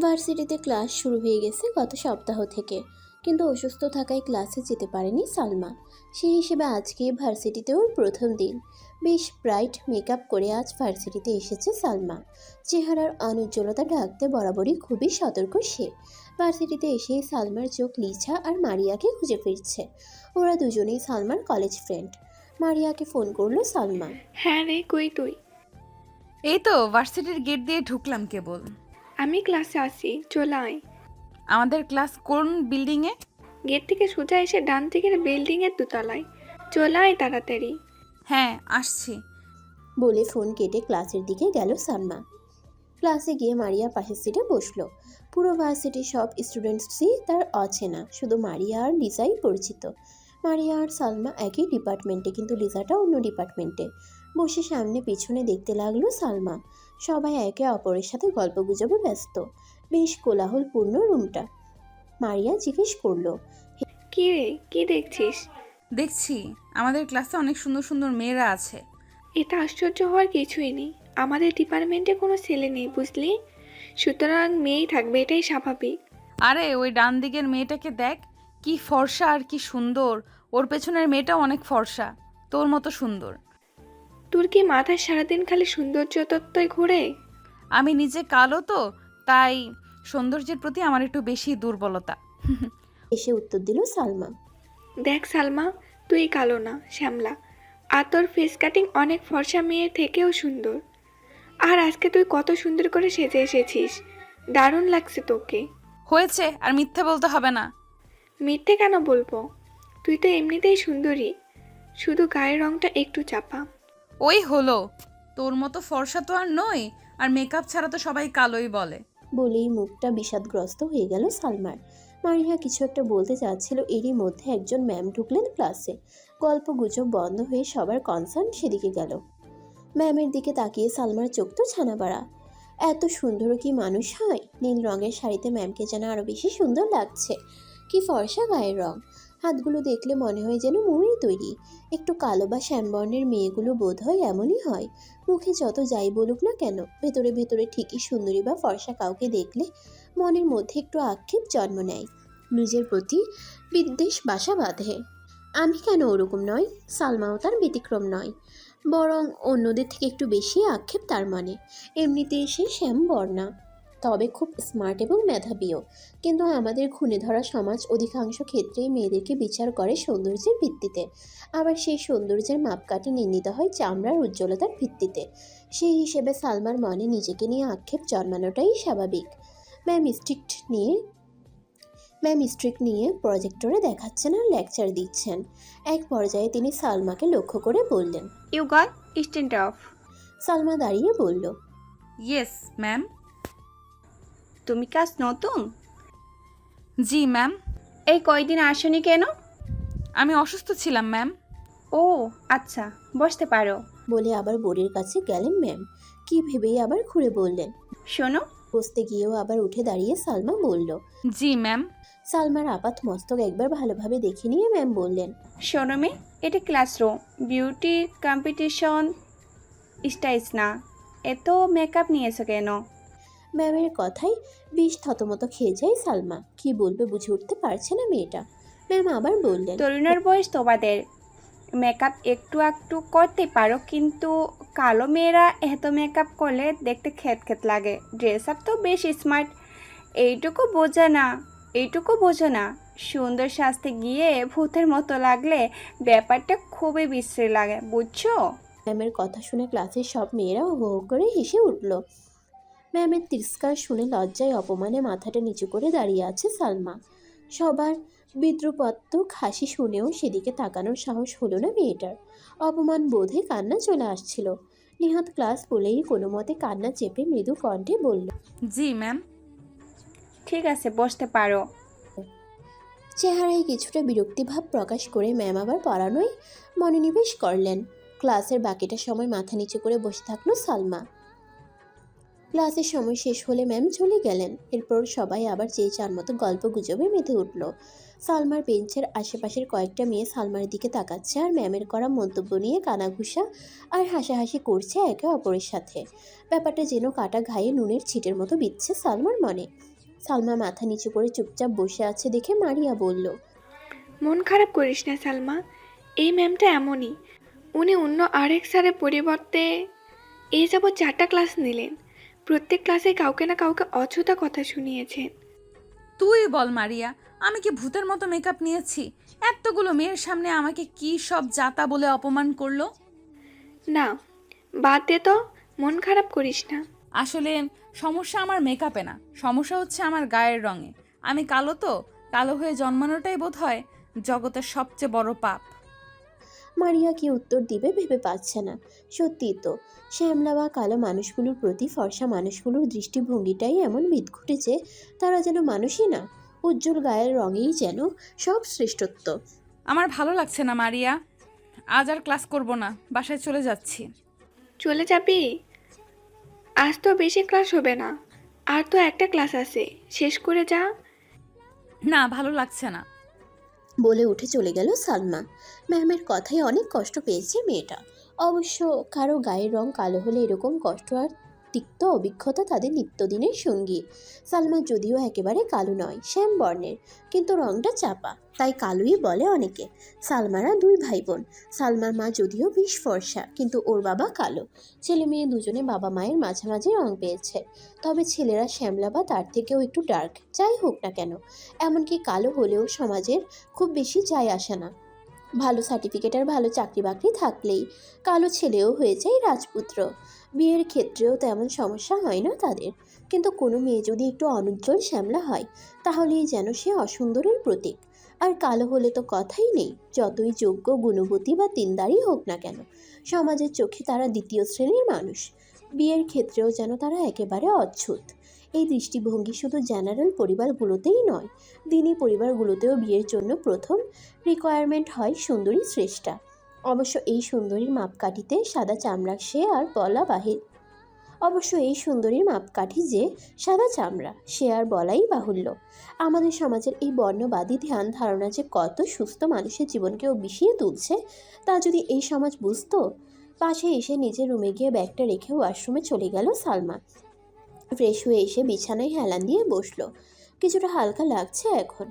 ভার্সিটিতে ক্লাস শুরু হয়ে গেছে গত সপ্তাহ থেকে। কিন্তু অসুস্থ থাকায় ক্লাসে যেতে পারেনি সালমা। সেই হিসেবে আজকে ভার্সিটিতে ওর প্রথম দিন। বেশ ব্রাইট মেকআপ করে আজ ভার্সিটিতে এসেছে সালমা। চেহারার অনুজ্জ্বলতা ঢাকতে বরাবরই খুবই সতর্ক সে। ভার্সিটিতে এসেই সালমার চোখ লিছা আর মারিয়াকে খুঁজে ফিরছে। ওরা দুজনেই সালমার কলেজ ফ্রেন্ড। মারিয়াকে ফোন করল সালমা। হ্যাঁ রে কই তুই? এই তো ভার্সিটির গেট দিয়ে ঢুকলাম কেবল। আমি ক্লাসে আসি চলে আয়। আমাদের ক্লাস কোন বিল্ডিংয়ে গেট থেকে সোজা এসে ডান দিকের বিল্ডিংয়ের দোতলায়। চলে আয় তাড়াতাড়ি। হ্যাঁ আসছি। বলে ফোন কেটে ক্লাসের দিকে গেল সালমা ক্লাসে গিয়ে মারিয়া পাশের সিটে বসল। পুরো ভার্সিটির সব স্টুডেন্টসই তার অচেনা শুধু মারিয়া আর লিজাই পরিচিত। মারিয়া আর সালমা একই ডিপার্টমেন্টে কিন্তু লিজাটা অন্য ডিপার্টমেন্টে বসে সামনে পিছনে দেখতে লাগল সালমা। সবাই একে অপরের সাথে গল্পগুজবে ব্যস্ত। বেশ কোলাহলপূর্ণ রুমটা। মারিয়া জিজ্ঞেস করল কি রে কি দেখছিস? দেখছি আমাদের ক্লাসে অনেক সুন্দর সুন্দর মেয়েরা আছে। এটা আশ্চর্য হওয়ার কিছুই নেই। আমাদের ডিপার্টমেন্টে কোনো ছেলে নেই বুঝলি? সুতরাং মেয়েই থাকবে এটাই স্বাভাবিক। আরে ওই ডান দিকের মেয়েটাকে দেখ কি ফর্সা আর কি সুন্দর। ওর পেছনের মেয়েটাও অনেক ফর্সা তোর মতো সুন্দর। তোর কি মাথায় সারাদিন খালি সৌন্দর্য তত্ত্বই ঘোরে? আমি নিজে কালো তো তাই সৌন্দর্যের প্রতি আমার একটু বেশি দুর্বলতা। এসে উত্তর দিল সালমা। দেখ সালমা তুই কালো না শ্যামলা। আর তোর ফেস কাটিং অনেক ফর্সা মেয়ের থেকেও সুন্দর। আর আজকে তুই কত সুন্দর করে সেজে এসেছিস। দারুণ লাগছে তোকে। হয়েছে আর মিথ্যে বলতে হবে না। মিথ্যে কেন বলব? তুই তো এমনিতেই সুন্দরী। শুধু গায়ের রংটা একটু চাপা। ওই হলো। তোর মতো ফর্সা তো আর নয় আর মেকআপ ছাড়া তো সবাই কালোই বলে। বলেই মুখটা বিষাদগ্রস্ত হয়ে গেল সালমার। মারিয়া কিছু একটা বলতে চাচ্ছিল, এরই মধ্যে একজন ম্যাম ঢুকলেন ক্লাসে। গল্প গুজব বন্ধ হয়ে সবার কনসার্ন সেদিকে গেল। ম্যামের দিকে তাকিয়ে সালমার চোখ তো ছানা পাড়া এত সুন্দর কি মানুষ হয়? নীল রঙের শাড়িতে ম্যামকে যেন আরও বেশি সুন্দর লাগছে। কি ফর্সা গায়ের রং। হাতগুলো দেখলে মনে হয় যেন মুড়ি তৈরি। একটু কালো বা শ্যামবর্ণের মেয়েগুলো বোধ হয় এমনই হয়। মুখে যত যাই বলুক না কেন, ভেতরে ভেতরে ঠিকই সুন্দরী বা ফর্সা কাউকে দেখলে মনের মধ্যে একটু আক্ষেপ জন্ম নেয়। নিজের প্রতি বিদ্বেষ বাসা বাঁধে। আমি কেন ওরকম নয় সালমাও তার ব্যতিক্রম নয়। বরং অন্যদের থেকে একটু বেশি আক্ষেপ তার মনে। এমনিতেই সে শ্যাম বর্ণা। তবে খুব স্মার্ট এবং মেধাবীও। কিন্তু আমাদের খুনে ধরা সমাজ অধিকাংশ ক্ষেত্রেই মেয়েদেরকে বিচার করে সৌন্দর্যের ভিত্তিতে। আবার সেই সৌন্দর্যের মাপকাঠি নির্ণীত হয় চামড়ার উজ্জ্বলতার ভিত্তিতে। সেই হিসেবে সালমার মনে নিজেকে নিয়ে আক্ষেপ জন্মানোটাই স্বাভাবিক। ম্যাম স্ট্রিক্ট নিয়ে ম্যাম স্ট্রিক্ট নিয়ে প্রজেক্টরে দেখাচ্ছেন আর লেকচার দিচ্ছেন। এক পর্যায়ে তিনি সালমাকে লক্ষ্য করে বললেন you got stand up Salma দাঁড়িয়ে বলল ইয়েস ম্যাম তুমি কাজ নতুন? জি ম্যাম। এই কয়দিন আসনি কেন? আমি অসুস্থ ছিলাম ম্যাম। ও আচ্ছা বসতে পারো। বলে আবার বোর্ডের কাছে গেলেন ম্যাম। কি ভেবেই আবার ঘুরে বললেন। শোনো। বসতে গিয়েও আবার উঠে দাঁড়িয়ে সালমা বলল জি ম্যাম। সালমার আপাত মস্তক একবার ভালোভাবে দেখে নিয়ে ম্যাম বললেন শোনো মে এটা ক্লাসরুম। বিউটি কম্পিটিশন স্টাইজ না। এত মেকআপ নিয়েছো কেন? ম্যামের কথায় বিষ থতমত খেয়ে যায় সালমা। কি বলবে বুঝে উঠতে পারছে না মেয়েটা। ম্যাম আবার বললেন তরুণের বয়স তোমাদের। মেকআপ একটু একটু করতে পারো কিন্তু কালো মেয়েরা এত মেকআপ করলে দেখতে খেত খেত লাগে। ড্রেস আপ তো বেশ স্মার্ট এইটুকু বোঝা না এইটুকু বোঝো না। সুন্দর সাজতে গিয়ে ভূতের মতো লাগলে ব্যাপারটা খুবই বিশ্রী লাগে বুঝছ? ম্যামের কথা শুনে ক্লাসের সব মেয়েরা হো করে হেসে উঠল। ম্যামের তিরস্কার শুনে লজ্জায় অপমানে মাথাটা নিচু করে দাঁড়িয়ে আছে সালমা। সবার বিদ্রুপাত্মক হাসি শুনেও সেদিকে তাকানোর সাহস হলো না মেয়েটার। অপমান বোধে কান্না চলে আসছিল। নিহাত ক্লাস বলেই কোনো মতে কান্না চেপে মৃদু কণ্ঠে বলল জি ম্যাম। ঠিক আছে বসতে পারো। চেহারায় কিছুটা বিরক্তিভাব প্রকাশ করে ম্যাম আবার পড়ানোয় মনোনিবেশ করলেন। ক্লাসের বাকিটা সময় মাথা নিচু করে বসে থাকল সালমা। ক্লাসের সময় শেষ হলে ম্যাম চলে গেলেন। এরপর সবাই আবার যে যার মতো গল্প গুজবে মেতে উঠল। সালমার বেঞ্চের আশেপাশের কয়েকটা মেয়ে সালমার দিকে তাকাচ্ছে আর ম্যামের করা মন্তব্য নিয়ে কানাঘুষা আর হাসাহাসি করছে একে অপরের সাথে। ব্যাপারটা যেন কাটা ঘায়ে নুনের ছিটের মতো বিচ্ছে সালমার মনে। সালমা মাথা নিচু করে চুপচাপ বসে আছে দেখে মারিয়া বলল, মন খারাপ করিস না সালমা, এই ম্যামটা এমনই। উনি অন্য আরেক স্যারের পরিবর্তে এ যাবৎ চারটা ক্লাস নিলেন। প্রত্যেক ক্লাসে কাউকে না কাউকে অযথা কথা শুনিয়েছেন তুই বল মারিয়া আমি কি ভূতের মতো মেকআপ নিয়েছি? এতগুলো মেয়ের সামনে আমাকে কি সব জাতা বলে অপমান করল? না বাদ দে তো মন খারাপ করিস না। আসলে সমস্যা আমার মেকআপে না সমস্যা হচ্ছে আমার গায়ের রঙে। আমি কালো তো কালো হয়ে জন্মানোটাই বোধ হয় জগতের সবচেয়ে বড় পাপ। মারিয়া কি উত্তর দিবে ভেবে পাচ্ছে না। সত্যি তো শ্যামলা বা কালো মানুষগুলোর প্রতি ফর্সা মানুষগুলোর দৃষ্টিভঙ্গিটাই এমন বিদঘুটে যে তারা যেন মানুষই না উজ্জ্বল গায়ের রঙেই যেন সব শ্রেষ্ঠত্ব। আমার ভালো লাগছে না মারিয়া। আজ আর ক্লাস করব না বাসায় চলে যাচ্ছি। চলে যাবি? আজ তো বেশি ক্লাস হবে না আর তো একটা ক্লাস আছে শেষ করে যা। না ভালো লাগছে না। বলে উঠে চলে গেল সালমা। ম্যামের কথায় অনেক কষ্ট পেয়েছে মেয়েটা। অবশ্য কারও গায়ের রং কালো হলে এরকম কষ্ট আর তিক্ত অভিজ্ঞতা তাদের নিত্যদিনের সঙ্গী। সালমা যদিও একেবারে কালো নয় শ্যাম বর্ণের কিন্তু রংটা চাপা। তাই কালোই বলে অনেকে, সালমারা দুই ভাই বোন সালমার মা যদিও বিষ ফর্সা, কিন্তু ওর বাবা কালো। ছেলে মেয়ে দুজনে বাবা মায়ের মাঝামাঝি রং পেয়েছে। তবে ছেলেরা শ্যামলা বা তার থেকেও একটু ডার্ক, যাই হোক না কেন। এমনকি কালো হলেও সমাজের খুব বেশি যায় আসে না। ভালো সার্টিফিকেট আর ভালো চাকরি বাকরি থাকলেই কালো ছেলেও হয়ে যায় রাজপুত্র। বিয়ের ক্ষেত্রেও তেমন সমস্যা হয় না তাদের। কিন্তু কোনো মেয়ে যদি একটু অনুজ্জ্বল শ্যামলা হয়, তাহলেই যেন সে অসুন্দরের প্রতীক। আর কালো হলে তো কথাই নেই, যতই যোগ্য, গুণবতী বা তিনদারই হোক না কেন, সমাজের চোখে তারা দ্বিতীয় শ্রেণির মানুষ। বিয়ের ক্ষেত্রেও যেন তারা একেবারে অচ্ছুত এই দৃষ্টিভঙ্গি শুধু জেনারেল পরিবারগুলোতেই নয়, দিনী পরিবারগুলোতেও বিয়ের জন্য প্রথম রিকোয়ারমেন্ট হয় সুন্দরী শ্রেষ্ঠা। অবশ্য এই সুন্দরীর মাপকাঠিতে সাদা চামড়া সে আর বলা বাহির অবশ্য এই সুন্দরীর মাপকাঠি যে সাদা চামড়া, সে আর বলাই বাহুল্য। আমাদের সমাজের এই বর্ণবাদী ধ্যান ধারণা যে কত সুস্থ মানুষের জীবনকেও বিষিয়ে তুলছে, তা যদি এই সমাজ বুঝতো, পাশে এসে নিজের রুমে গিয়ে ব্যাগটা রেখে ওয়াশরুমে চলে গেল সালমা। ফ্রেশ হয়ে এসে বিছানায় হেলান দিয়ে বসল। কিছুটা হালকা লাগছে এখন।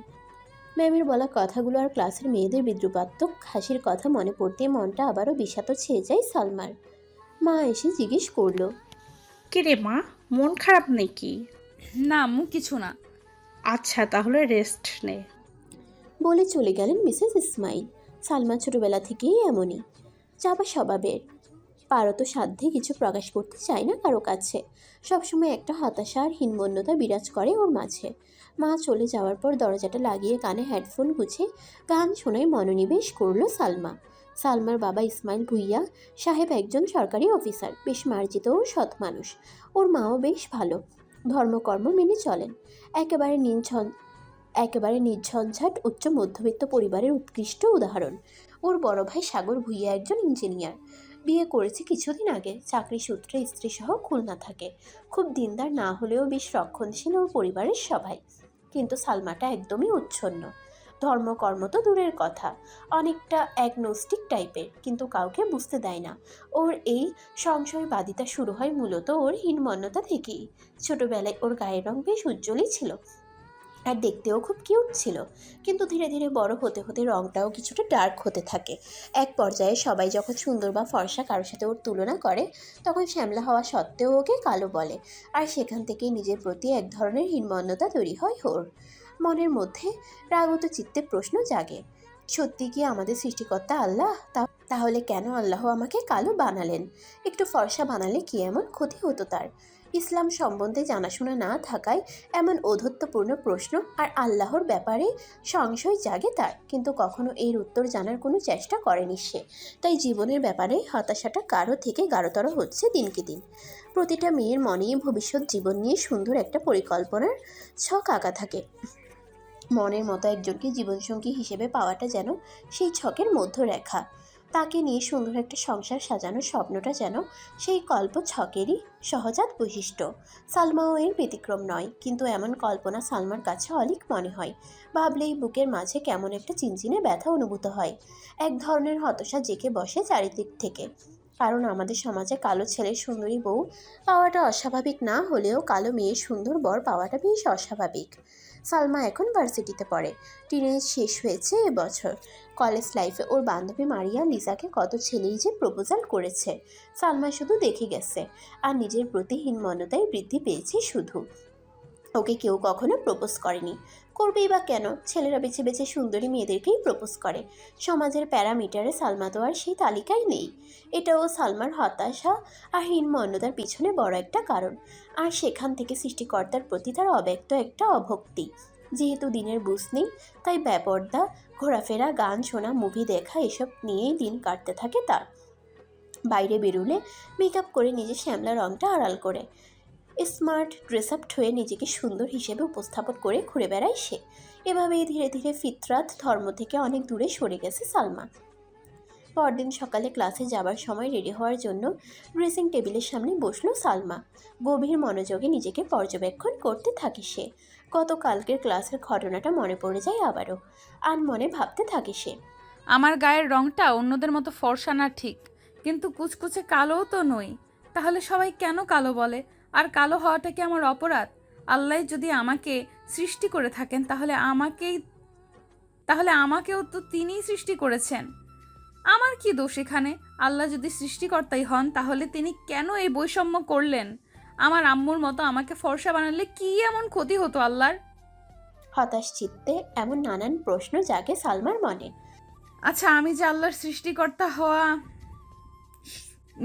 ম্যামের বলা কথাগুলো আর ক্লাসের মেয়েদের বিদ্রুপাত্মক হাসির কথা মনে পড়তে মনটা আবারও বিষাত ছেয়ে যায় সালমার। মা এসে জিজ্ঞেস করল কিরে মা? মন খারাপ নাকি? না আম্মু কিছু না। আচ্ছা তাহলে রেস্ট নে। বলে চলে গেলেন মিসেস ইসমাইল। সালমা ছোটবেলা থেকেই এমনই। চাপা স্বভাবের। পারত সাধ্যে কিছু প্রকাশ করতে চায় না কারও কাছে। সবসময় একটা হতাশা আর হীনমন্যতা বিরাজ করে ওর মাঝে। মা চলে যাওয়ার পর দরজাটা লাগিয়ে কানে হেডফোন গুছে গান শোনায় মনোনিবেশ করল সালমা। সালমার বাবা ইসমাইল ভুইয়া সাহেব একজন সরকারি অফিসার, বেশ মার্জিত ও সৎ মানুষ। ওর মাও বেশ ভালো। ধর্মকর্ম মেনে চলেন। একেবারে নিঞ্ছন একেবারে নির্ঝঞ্ঝাট উচ্চ মধ্যবিত্ত পরিবারের উৎকৃষ্ট উদাহরণ। ওর বড় ভাই সাগর ভুইয়া একজন ইঞ্জিনিয়ার। বিয়ে করেছে কিছুদিন আগে। চাকরি সূত্রে স্ত্রী সহ খুলনা থাকে। খুব দিনদার না হলেও বেশ রক্ষণশীল ওর পরিবারের সবাই। কিন্তু সালমাটা একদমই উচ্ছন্ন। ধর্মকর্ম তো দূরের কথা। অনেকটা অ্যাগনোস্টিক টাইপের কিন্তু কাউকে বুঝতে দেয় না। ওর এই সংশয়বাদিতা শুরু হয় মূলত ওর হীনমন্যতা থেকেই। ছোটবেলায় ওর গায়ের রং বেশ উজ্জ্বলই ছিল আর দেখতেও খুব কিউট ছিল। কিন্তু ধীরে ধীরে বড় হতে হতে রংটাও কিছুটা ডার্ক হতে থাকে। এক পর্যায়ে সবাই যখন সুন্দর বা ফর্সা কারোর সাথে ওর তুলনা করে, তখন শ্যামলা হওয়া সত্ত্বেও ওকে কালো বলে। আর সেখান থেকেই নিজের প্রতি এক ধরনের হীনমন্যতা তৈরি হয় ওর। মনের মধ্যে রাগত চিত্তে প্রশ্ন জাগে। সত্যি কি আমাদের সৃষ্টিকর্তা আল্লাহ? তাহলে কেন আল্লাহ আমাকে কালো বানালেন? একটু ফর্সা বানালে কি এমন ক্ষতি হতো তার? ইসলাম সম্বন্ধে জানাশোনা না থাকায় এমন ঔদ্ধত্যপূর্ণ প্রশ্ন আর আল্লাহর ব্যাপারে সংশয় জাগে তার, কিন্তু কখনো এর উত্তর জানার কোনো চেষ্টা করেনি সে। তাই জীবনের ব্যাপারে হতাশাটা কারও থেকে গাঢ়তর হচ্ছে দিনকে দিন। প্রতিটা মেয়ের মনে ভবিষ্যৎ জীবন নিয়ে সুন্দর একটা পরিকল্পনার ছক আঁকা থাকে। মনের মতো একজনকে জীবনসঙ্গী হিসেবে পাওয়াটা যেন সেই ছকের মধ্যরেখা। তাকে নিয়ে সুন্দর একটা সংসার সাজানোর স্বপ্নটা যেন সেই কল্প ছকেরই সহজাত বৈশিষ্ট্য। সালমাও এর ব্যতিক্রম নয়, কিন্তু এমন কল্পনা সালমার কাছে অলিক মনে হয়। ভাবলেই বুকের মাঝে কেমন একটা চিনচিনে ব্যথা অনুভূত হয়। এক ধরনের হতাশা জেকে বসে চারিদিক থেকে। কারণ আমাদের সমাজে কালো ছেলের সুন্দরী বউ পাওয়াটা অস্বাভাবিক না হলেও কালো মেয়ের সুন্দর বর পাওয়াটা বেশ অস্বাভাবিক। সালমা এখন ভার্সিটিতে পড়ে। টিনেজ শেষ হয়েছে এবছর কলেজ লাইফে ওর বান্ধবী মারিয়া লিজাকে কত ছেলেই যে প্রপোজাল করেছে। সালমা শুধু দেখে গেছে আর নিজের প্রতি হীনমন্যতায় বৃদ্ধি পেয়েছে শুধু। ওকে কেউ কখনো প্রপোজ করেনি। করবেই বা কেন? ছেলেরা বেছে বেছে সুন্দরী মেয়েদেরকেই প্রপোজ করে। সমাজের প্যারামিটারে সালমা তো আর সেই তালিকায় নেই। এটাও সালমার হতাশা আর হীনমন্যতার পিছনে বড় একটা কারণ। আর সেখান থেকে সৃষ্টিকর্তার প্রতি তার অব্যক্ত একটা অভক্তি। যেহেতু দিনের বুঝ নেই, তাই ব্যাপর্দা ঘোরাফেরা, গান শোনা মুভি দেখা এসব নিয়েই দিন কাটতে থাকে তার। বাইরে বেরুলে মেকআপ করে নিজের শ্যামলা রঙটা আড়াল করে। স্মার্ট ড্রেস আপ হয়ে নিজেকে সুন্দর হিসেবে উপস্থাপন করে ঘুরে বেড়ায় সে। এভাবেই ধীরে ধীরে ফিতরাত ধর্ম থেকে অনেক দূরে সরে গেছে সালমা। পরদিন সকালে ক্লাসে যাবার সময় রেডি হওয়ার জন্য ড্রেসিং টেবিলের সামনে বসল সালমা। গভীর মনোযোগে নিজেকে পর্যবেক্ষণ করতে থাকে সে। গতকালকের ক্লাসের ঘটনাটা মনে পড়ে যায় আবারও। আর মনে ভাবতে থাকে সে। আমার গায়ের রংটা অন্যদের মতো ফর্সা না ঠিক, কিন্তু কুচকুচে কালোও তো নই। তাহলে সবাই কেন কালো বলে? আর কালো হওয়াটা কি আমার অপরাধ? আল্লাহ যদি আমাকে সৃষ্টি করে থাকেন তাহলে আমাকেই তাহলে আমাকেও তো তিনিই সৃষ্টি করেছেন। আমার কি দোষ এখানে? আল্লাহ যদি সৃষ্টিকর্তাই হন তাহলে তিনি কেন এই বৈষম্য করলেন? আমার আম্মুর মতো আমাকে ফর্সা বানালে কি এমন ক্ষতি হতো আল্লাহর? হতাশ চিত্তে এমন নানান প্রশ্ন জাগে সালমার মনে। আচ্ছা আমি যে আল্লাহর সৃষ্টিকর্তা হওয়া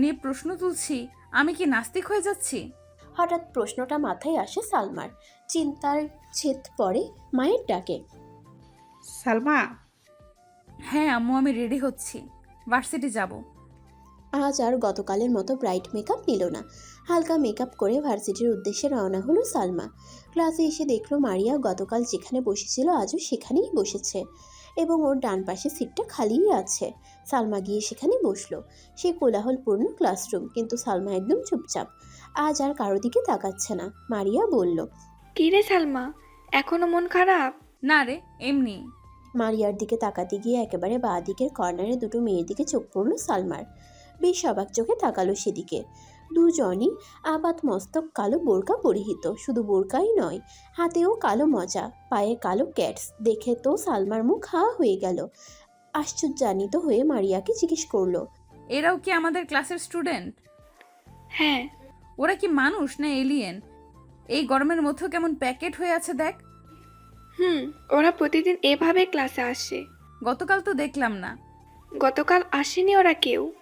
নিয়ে প্রশ্ন তুলছি আমি কি নাস্তিক হয়ে যাচ্ছি? হঠাৎ প্রশ্নটা মাথায় আসে সালমার। চিন্তার ছেদ পড়ে মায়ের ডাকে। সালমা? হ্যাঁ আম্মু আমি রেডি হচ্ছি। ভার্সিটি যাব। আজ আর গতকালের মতো ব্রাইট মেকআপ নিল না। হালকা মেকআপ করে ভার্সিটির উদ্দেশ্যে রওনা হলো সালমা। ক্লাসে এসে দেখল মারিয়া গতকাল যেখানে বসেছিল আজও সেখানেই বসেছে এবং ওর ডান পাশে সিটটা খালিই আছে। সালমা গিয়ে সেখানে বসল। সেই কোলাহলপূর্ণ ক্লাসরুম কিন্তু সালমা একদম চুপচাপ। আজ আর কারও দিকে তাকাচ্ছে না। মারিয়া বলল কী রে সালমা এখনও মন খারাপ? না রে এমনি। মারিয়ার দিকে তাকাতে গিয়ে একেবারে বাঁ দিকের কর্নারে দুটো মেয়ের দিকে চোখ পড়ল সালমার। বেশ অবাক চোখে তাকালো সেদিকে। দুজনই আবাদ মস্তক কালো বোরকা পরিহিত। শুধু বোরকাই নয় হাতেও কালো মজা পায়ে কালো ক্যাটস। দেখে তো সালমার মুখ হা হয়ে গেল। আশ্চর্যান্বিত হয়ে মারিয়াকে জিজ্ঞেস করল এরাও কি আমাদের ক্লাসের স্টুডেন্ট? হ্যাঁ ওরা কি মানুষ না এলিয়েন এই গরমের মধ্যেও কেমন প্যাকেট হয়ে আছে দেখ। হুম ওরা প্রতিদিন এভাবে ক্লাসে আসে। গতকাল তো দেখলাম না। গতকাল আসেনি ওরা কেউ।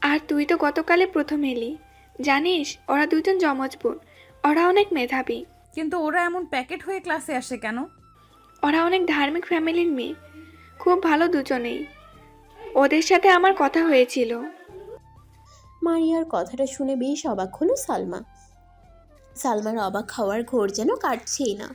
আর তুই তো গতকালে প্রথম এলি। জানিস ওরা দুজন জমজ বোন। ওরা অনেক মেধাবী। কিন্তু ওরা এমন প্যাকেট হয়ে ক্লাসে আসে কেন? ওরা অনেক ধার্মিক ফ্যামিলির মেয়ে। খুব ভালো দুজনেই। ওদের সাথে আমার কথা হয়েছিল। মারিয়ার কথাটা শুনে বেশ অবাক হলো সালমা। সালমার অবাক হওয়ার ঘোর যেন কাটছেই না।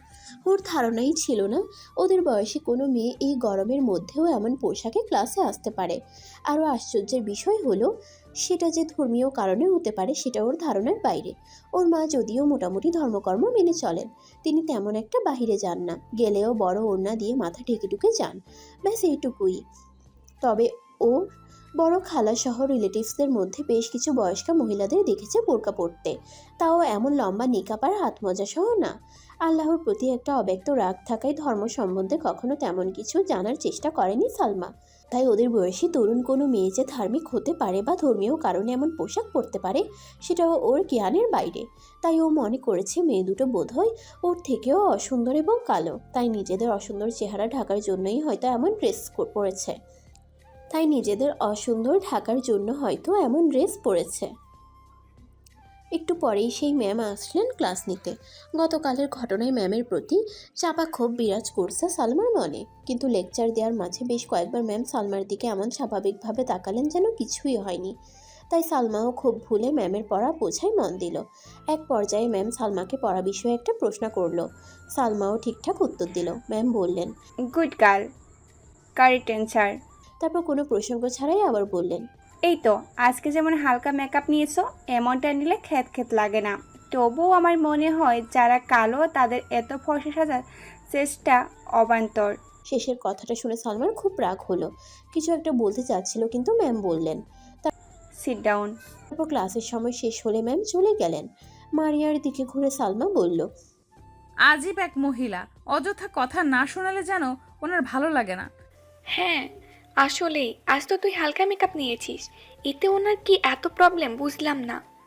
ওর ধারণাই ছিল না, ওদের বয়সে কোনো মেয়ে এই গরমের মধ্যেও এমন পোশাকে ক্লাসে আসতে পারে। আরও আশ্চর্যের বিষয় হলো, সেটা যে ধর্মীয় কারণে হতে পারে সেটা ওর ধারণার বাইরে। ওর মা যদিও মোটামুটি ধর্মকর্ম মেনে চলেন, তিনি তেমন একটা বাহিরে যান না, গেলেও বড় ওড়না দিয়ে মাথা ঢেকে ঢুকে যান, ব্যাস এইটুকুই। তবে ও বড় খালা খালাসহ রিলেটিভসদের মধ্যে বেশ কিছু বয়স্কা মহিলাদের দেখেছে বোরকা পরতে। তাও এমন লম্বা নিকাপ আর হাত মজা সহ না। আল্লাহর প্রতি একটা অব্যক্ত রাগ থাকায় ধর্ম সম্বন্ধে কখনো তেমন কিছু জানার চেষ্টা করেনি সালমা। তাই ওদের বয়সী তরুণ কোনো মেয়ে যে ধার্মিক হতে পারে বা ধর্মীয় কারণে এমন পোশাক পরতে পারে, সেটাও ওর জ্ঞানের বাইরে। তাই ও মনে করেছে মেয়ে দুটো বোধহয় ওর থেকেও অসুন্দর এবং কালো। তাই নিজেদের অসুন্দর চেহারা ঢাকার জন্যই হয়তো এমন ড্রেস পরেছে। তাই নিজেদের অসুন্দর ঢাকার জন্য হয়তো এমন ড্রেস পরেছে। একটু পরেই সেই ম্যাম আসলেন ক্লাস নিতে। গতকালের ঘটনায় ম্যামের প্রতি চাপা ক্ষোভ বিরাজ করছে সালমার মনে। কিন্তু লেকচার দেওয়ার মাঝে বেশ কয়েকবার ম্যাম সালমার দিকে এমন স্বাভাবিকভাবে তাকালেন যেন কিছুই হয়নি। তাই সালমাও খুব ভুলে ম্যামের পড়া বোঝাই মন দিল। এক পর্যায়ে ম্যাম সালমাকে পড়া বিষয়ে একটা প্রশ্ন করল। সালমাও ঠিকঠাক উত্তর দিল। ম্যাম বললেন, গুড গার্ল, কারেক্ট অ্যান্সার। তারপর কোনো প্রসঙ্গ ছাড়াই আবার বললেন এই তো আজকে যেমন হালকা মেকআপ নিয়েছো এমনটা নিলে খেত খেত লাগে না। তবুও আমার মনে হয় যারা কালো তাদের এত ফর্সা সাজার চেষ্টা অবান্তর। শেষের কথাটা শুনে সালমার খুব রাগ হলো। কিছু একটা বলতে চাচ্ছিল কিন্তু ম্যাম বললেন। সিট ডাউন তারপর ক্লাসের সময় শেষ হলে ম্যাম চলে গেলেন। মারিয়ার দিকে ঘুরে সালমা বলল আজীব এক মহিলা অযথা কথা না শোনালে যেন ওনার ভালো লাগে না। হ্যাঁ আসলেই আজ তো তুই হালকা মেকআপ নিয়েছিস। এতে ওনার কি এত প্রবলেম বুঝলাম না।